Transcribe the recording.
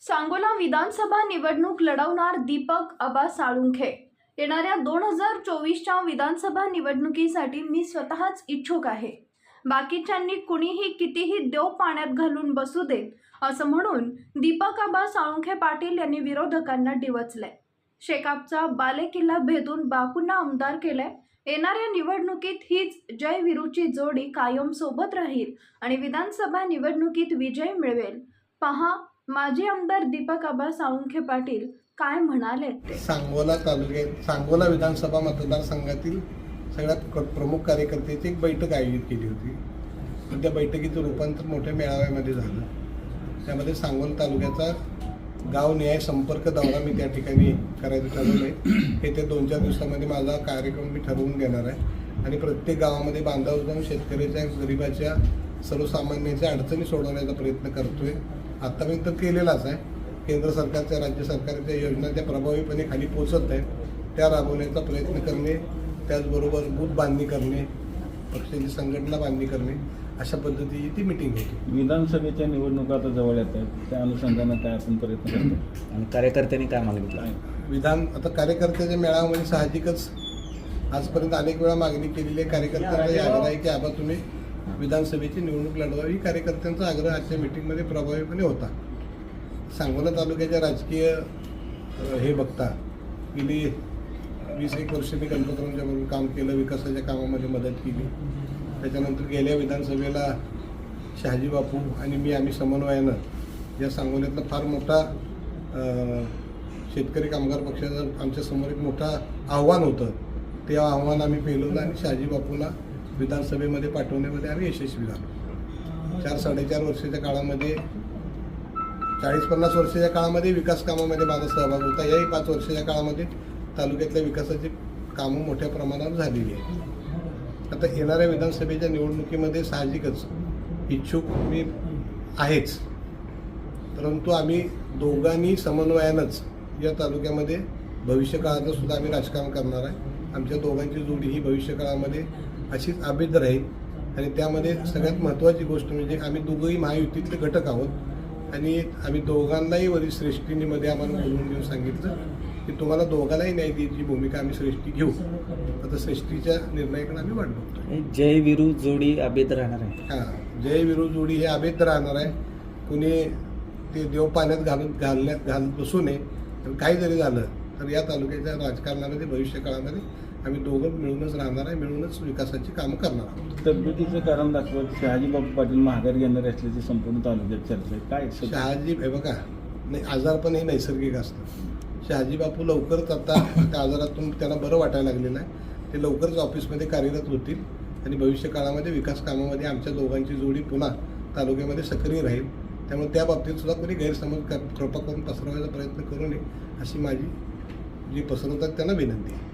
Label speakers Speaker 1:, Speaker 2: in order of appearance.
Speaker 1: सांगोला विधानसभा निवडणूक लढवणार दीपक आबा साळुंखे. येणाऱ्या दोन हजार चोवीसच्या विधानसभा निवडणुकीसाठी मी स्वतःच इच्छुक आहे. बाकीच्यांनी कुणीही कितीही देव पाण्यात घालून बसू दे असं म्हणून दीपक आबा साळुंखे पाटील यांनी विरोधकांना डिवचलंय. शेकापचा बालेकिल्ला भेदून बापूंना आमदार केलाय. येणाऱ्या निवडणुकीत हीच जय विरूची जोडी कायम सोबत राहील आणि विधानसभा निवडणुकीत विजय मिळवेल. पहा माजी आमदार दीपक आबा साळुंखे पाटील काय म्हणाले
Speaker 2: सांगोला तालुक्यात सांगोला विधानसभा मतदारसंघातील सगळ्यात प्रमुख कार्यकर्त्याची एक बैठक आयोजित केली होती. त्या बैठकीचं रूपांतर मोठ्या मेळाव्यामध्ये झालं. त्यामध्ये सांगोला तालुक्याचा गाव न्याय संपर्क दौरा मी त्या ठिकाणी करायचं ठरवलं आहे येत्या दोन चार दिवसामध्ये माझा कार्यक्रम मी ठरवून देणार आहे. आणि प्रत्येक गावामध्ये बांधावर जाऊन शेतकऱ्याच्या गरिबाच्या सर्वसामान्यांच्या अडचणी सोडवण्याचा प्रयत्न करतोय. आत्तापर्यंत केलेलाच आहे. केंद्र सरकारच्या राज्य सरकारच्या योजना त्या प्रभावीपणे खाली पोचत आहेत त्या राबवण्याचा प्रयत्न करणे त्याचबरोबर बूथ बांधणी करणे पक्षाची संघटना बांधणी करणे अशा पद्धतीची ती मिटिंग होती.
Speaker 3: विधानसभेच्या निवडणुका आता जवळ येत आहेत. त्या अनुषंगानं काय आपण प्रयत्न करतो?
Speaker 4: आणि कार्यकर्त्यांनी काय मागितलं
Speaker 3: काय
Speaker 2: विधान आता कार्यकर्त्याच्या मेळाव्यामध्ये साहजिकच आजपर्यंत अनेक वेळा मागणी केलेली आहे. कार्यकर्त्यांचा आग्रह आहे की आबा तुम्ही विधानसभेची निवडणूक लढवावी. कार्यकर्त्यांचा आग्रह आजच्या मिटिंगमध्ये प्रभावीपणे होता. सांगोला तालुक्याच्या राजकीय हे बघता गेली वीस एक वर्ष मी गणपतरावांच्या बरोबर काम केलं विकासाच्या कामामध्ये मदत केली. त्याच्यानंतर गेल्या विधानसभेला शहाजी बापू आणि मी आम्ही समन्वयानं या सांगोल्यातला फार मोठा शेतकरी कामगार पक्षाचं आमच्यासमोर एक मोठा आव्हान होतं. ते आव्हान आम्ही पेलवलं आणि शहाजी बापूला विधानसभेमध्ये पाठवण्यामध्ये आम्ही यशस्वी झालो. चार साडेचार वर्षाच्या काळामध्ये चाळीस पन्नास वर्षाच्या काळामध्ये विकास कामामध्ये माझा सहभाग होता. याही पाच वर्षाच्या काळामध्ये तालुक्यातल्या विकासाची कामं मोठ्या प्रमाणावर झालेली आहेत. आता येणाऱ्या विधानसभेच्या निवडणुकीमध्ये साहजिकच इच्छुक मी आहेच. परंतु आम्ही दोघांनी समन्वयानंच या तालुक्यामध्ये भविष्यकाळातसुद्धा आम्ही राजकारण करणार आहे. आमच्या दोघांची जोडी ही भविष्यकाळामध्ये अशीच अभिद राहील. आणि त्यामध्ये सगळ्यात महत्त्वाची गोष्ट म्हणजे आम्ही दोघंही महायुतीतले घटक आहोत. आणि आम्ही दोघांनाही वरील श्रेष्ठीनीमध्ये आम्हाला बोलवून घेऊन सांगितलं की तुम्हाला दोघांनाही न्याय द्यायची भूमिका आम्ही श्रेष्ठी घेऊ. आता श्रेष्ठीच्या निर्णयाकडे आम्ही वाट बघतो
Speaker 4: जय विरू जोडी अभेद राहणार आहे.
Speaker 2: हां जय विरू जोडी हे अभेद्य राहणार आहे. कुणी ते देव पाण्यात घालून घालण्यात घालत बसू नये. काही जरी झालं. तर या तालुक्याच्या राजकारणामध्ये भविष्यकाळामध्ये आम्ही दोघं मिळूनच राहणार आहे मिळूनच विकासाची कामं करणार आहोत.
Speaker 3: तब्येतीचं कारण दाखवत शहाजीबाबू पाटील महागारी घेणार असल्याची संपूर्ण तालुक्यात चर्चा आहे. काय?
Speaker 2: शहाजी हे बघा नाही आजारपण हे नैसर्गिक असतं शहाजी बापू लवकरच आता त्या आजारातून त्यांना बरं वाटायला लागलेलं आहे. ते लवकरच ऑफिसमध्ये कार्यरत होतील आणि भविष्य काळामध्ये विकास कामामध्ये आमच्या दोघांची जोडी पुन्हा तालुक्यामध्ये सक्रिय राहील. त्यामुळे त्या बाबतीत सुद्धा कोणी गैरसमज कर कृपा करून पसरवायचा प्रयत्न करू नये अशी माझी जी पसरवतात त्यांना विनंती. आहे